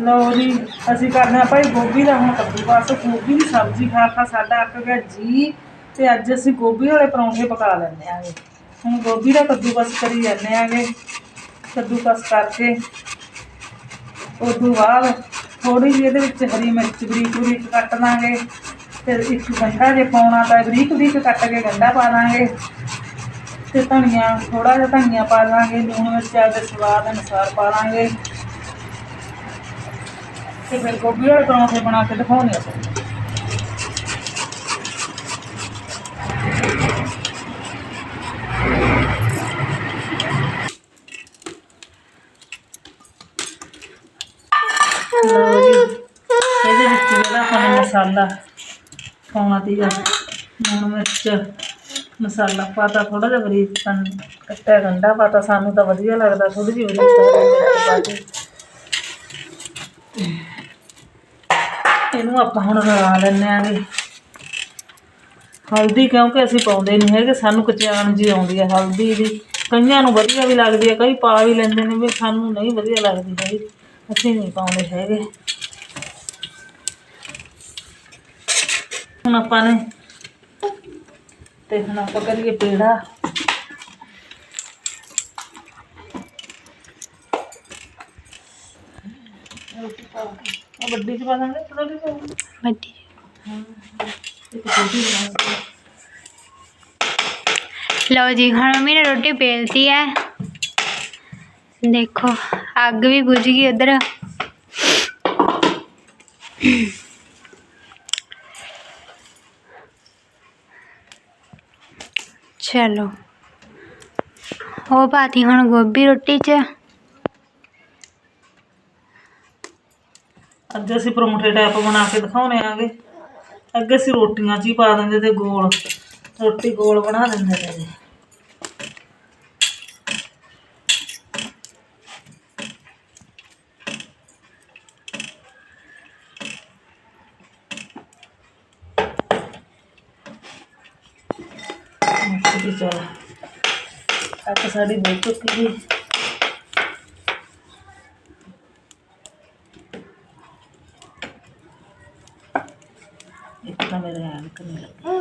ਲਓ ਜੀ, ਅਸੀਂ ਕਰਦੇ ਹਾਂ ਭਾਈ ਗੋਭੀ ਦਾ ਹੁਣ ਕੱਦੂ ਬਸ ਗੋਭੀ ਦੀ ਸਬਜ਼ੀ ਖਾ ਖਾ ਸਾਡਾ ਅੱਕ ਗਿਆ ਜੀ, ਤੇ ਅੱਜ ਅਸੀਂ ਗੋਭੀ ਵਾਲੇ ਪਰੌਂਠੇ ਪਕਾ ਲੈਂਦੇ ਆਂਗੇ। ਹੁਣ ਗੋਭੀ ਦਾ ਕੱਦੂ ਬਸ ਕਰੀ ਜਾਂਦੇ ਆਂਗੇ, ਕੱਦੂ ਕਸ ਕਰਕੇ। ਉਸ ਤੋਂ ਬਾਅਦ ਥੋੜੀ ਜਿਹੀ ਇਹਦੇ ਵਿੱਚ ਹਰੀ ਮਿਰਚ ਬਰੀਕ ਬਰੀਕ ਕੱਟ ਲਾਂਗੇ ਫਿਰ ਇੱਕ ਗੰਢਾ ਜੇ ਪਾਉਣਾ ਤਾਂ ਬਰੀਕ ਬਰੀਕ ਕੱਟ ਕੇ ਗੰਢਾ ਪਾ ਲਾਂਗੇ। ਤੇ ਧਨੀਆ ਥੋੜਾ ਜਿਹਾ ਧਨੀਆ ਪਾ ਦਾਂਗੇ ਲੂਣ ਮਿਰਚ ਆਪਦੇ ਸਵਾਦ ਅਨੁਸਾਰ ਪਾ ਲਾਂਗੇ। ਤੇ ਫਿਰ ਗੋਭੀ ਵਾਲੇ ਪਰੌਂਠੇ ਬਣਾ ਕੇ ਦਿਖਾਉਣੇ ਆ। ਇਹਦੇ ਵਿੱਚ ਜਿਹੜਾ ਆਪਾਂ ਮਸਾਲਾ ਪਾਉਣਾ ਤੀਗਾ ਲੂਣ ਮਿਰਚ, ਮਸਾਲਾ ਪਾਤਾ ਥੋੜਾ ਜਿਹਾ ਬਰੀਕ ਕੰ ਕੱਟਿਆ ਗੰਡਾ ਪਾਤਾ, ਸਾਨੂੰ ਤਾਂ ਵਧੀਆ ਲੱਗਦਾ ਥੋੜੀ ਜਿਹੀ ਬਰੀਕ ਪਾ ਕੇ। ਇਹਨੂੰ ਆਪਾਂ ਹੁਣ ਰਲਾ ਲੈਂਦੇ ਆਂਗੇ ਹਲਦੀ ਕਿਉਂਕਿ ਅਸੀਂ ਪਾਉਂਦੇ ਨਹੀਂ ਹੈਗੇ, ਸਾਨੂੰ ਕਚਾਣ ਜੀ ਆਉਂਦੀ ਹੈ ਹਲਦੀ ਦੀ। ਕਈਆਂ ਨੂੰ ਵਧੀਆ ਵੀ ਲੱਗਦੀ ਹੈ ਕਈ ਪਾ ਵੀ ਲੈਂਦੇ ਨੇ ਵੀ ਸਾਨੂੰ ਨਹੀਂ ਵਧੀਆ ਲੱਗਦੀ ਹੈਗੀ, ਅਸੀਂ ਨਹੀਂ ਪਾਉਂਦੇ ਹੈਗੇ। ਹੁਣ ਆਪਾਂ ਨੇ ਤੇ ਹੁਣ ਆਪਾਂ ਕਰੀਏ ਪੇੜਾ। ਰੋਟੀ ਪਾ ਵੱਡੀ ਚ ਪਾ ਦਾਂਗੇ ਥੋੜੀ ਜਿਹੀ ਵੱਡੀ ਇੱਕ ਛੋਟੀ ਬਣਾ ਲਓ ਜੀ, ਹੁਣ ਮੰਮੀ ਨੇ ਰੋਟੀ ਬੇਲਤੀ ਹੈ ਦੇਖੋ, ਅੱਗ ਵੀ ਬੁਝ ਗਈ ਉਧਰ। ਚਲੋ। ਉਹ ਪਾਤੀ ਹੁਣ ਗੋਭੀ ਰੋਟੀ 'ਚ। ਅੱਜ ਅਸੀਂ ਪਰੌਂਠੇ ਟਾਈਪ ਬਣਾ ਕੇ ਦਿਖਾਉਣੇ ਆਗੇ। ਅੱਗੇ ਅਸੀਂ ਰੋਟੀਆਂ 'ਚ ਹੀ ਪਾ ਦਿੰਦੇ ਤੇ ਗੋਲ। ਰੋਟੀ ਗੋਲ ਬਣਾ ਦਿੰਦੇ ਤੇ ਜੀ। ਚਲੋ। ਅੱਕ ਸਾਡੀ ਬਹੁਤ ਚੁੱਕੀ ਜੀ ਇੱਕ ਤਾਂ ਮੇਰੇ ਐਨ ਕਰਨੇ ਲੱਗਾ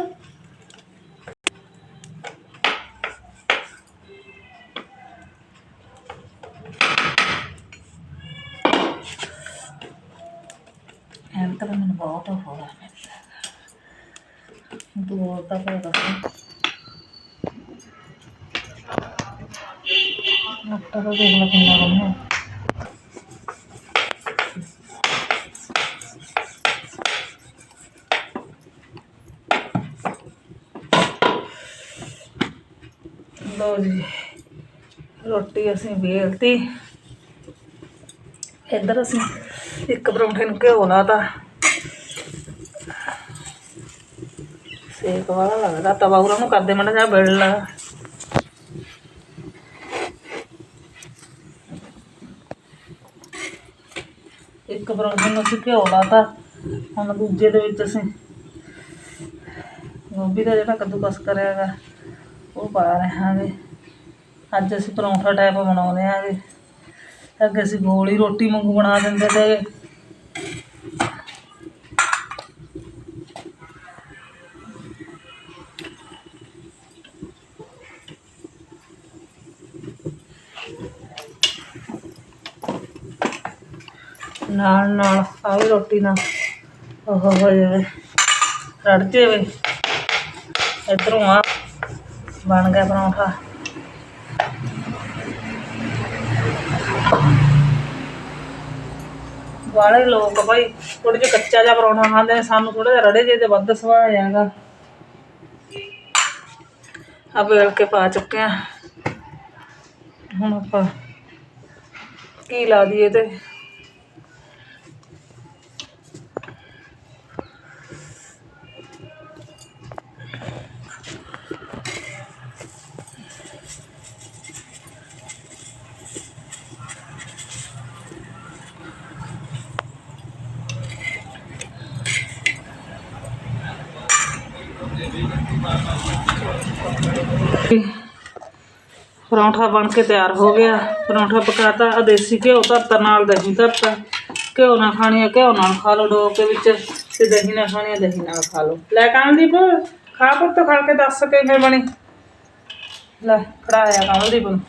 ਐਨ ਤਾਂ ਮੈਨੂੰ ਬਹੁਤ ਹੋ ਲਓ ਜੀ, ਰੋਟੀ ਅਸੀਂ ਵੇਲਤੀ। ਇੱਧਰ ਅਸੀਂ ਇੱਕ ਪਰੌਂਠੇ ਨੂੰ ਘਿਓ ਲਾਤਾ। ਸੇਕ ਵਾਲਾ ਲੱਗਦਾ, ਤਵਾ ਉਹਨਾਂ ਨੂੰ ਕਰਦੇ ਮੜਾ ਜਾ ਬਿਲ। ਲਾ ਇੱਕ ਪਰੌਂਠੇ ਨੂੰ ਅਸੀਂ ਘਿਓ ਲਾਤਾ। ਹੁਣ ਦੂਜੇ ਦੇ ਵਿੱਚ ਅਸੀਂ ਗੋਭੀ ਦਾ ਜਿਹੜਾ ਕੱਦੂਕਸ ਕਰਿਆ ਹੈਗਾ ਉਹ ਪਾ ਰਹੇ ਹਾਂਗੇ ਅੱਜ ਅਸੀਂ ਪਰੌਂਠਾ ਟਾਈਪ ਬਣਾਉਂਦੇ ਹਾਂਗੇ ਅੱਗੇ ਅਸੀਂ ਗੋਲੀ ਰੋਟੀ ਵਾਂਗੂ ਬਣਾ ਦਿੰਦੇ ਤੇ ਨਾਲ ਨਾਲ ਆ ਰੋਟੀ ਨਾਲ ਉਹ ਹੋ ਜਾਵੇ। ਰੜ ਜਾਵੇ। ਇਧਰੋਂ ਆ। ਬਣ ਗਿਆ ਪਰੌਂਠਾ। ਵਾਲੇ ਲੋਕ ਭਾਈ ਥੋੜੇ ਜਿਹਾ ਕੱਚਾ ਜਿਹਾ ਪਰੌਂਠਾ ਖਾਂਦੇ ਨੇ, ਸਾਨੂੰ ਥੋੜਾ ਜਿਹਾ ਰੜੇ ਜਿਹੇ ਤੇ ਵੱਧ ਸੁਭਾਅ ਹੈਗਾ ਆ ਵੇਲ ਕੇ ਪਾ ਚੁੱਕੇ ਆ। ਹੁਣ ਆਪਾਂ ਕੀ ਲਾ ਦਈਏ ਤੇ। ਪਰੌਂਠਾ ਬਣ ਕੇ ਤਿਆਰ ਹੋ ਗਿਆ। ਪਰੌਂਠਾ ਪਕਾਤਾ। ਆ ਦੇਸੀ ਘਿਓ ਧਰਤਾ, ਨਾਲ ਦਹੀਂ ਧਰਤਾ। ਘਿਓ ਨਾਲ ਖਾਣੀ ਆ, ਘਿਓ ਨਾਲ ਖਾ ਲਓ ਡੋ ਕੇ ਵਿੱਚ ਤੇ ਦਹੀਂ ਨਾਲ ਖਾਣੀ ਆ, ਦਹੀਂ ਨਾਲ ਖਾ ਲਓ। ਲੈ ਕਮਲਦੀਪ ਖਾ ਪੁੱਤ, ਖਾ ਕੇ ਦੱਸ ਕੇ ਫਿਰ ਬਣੀ? ਲੈ ਫੜਾਇਆ ਕਮਲਦੀਪ ਨੂੰ।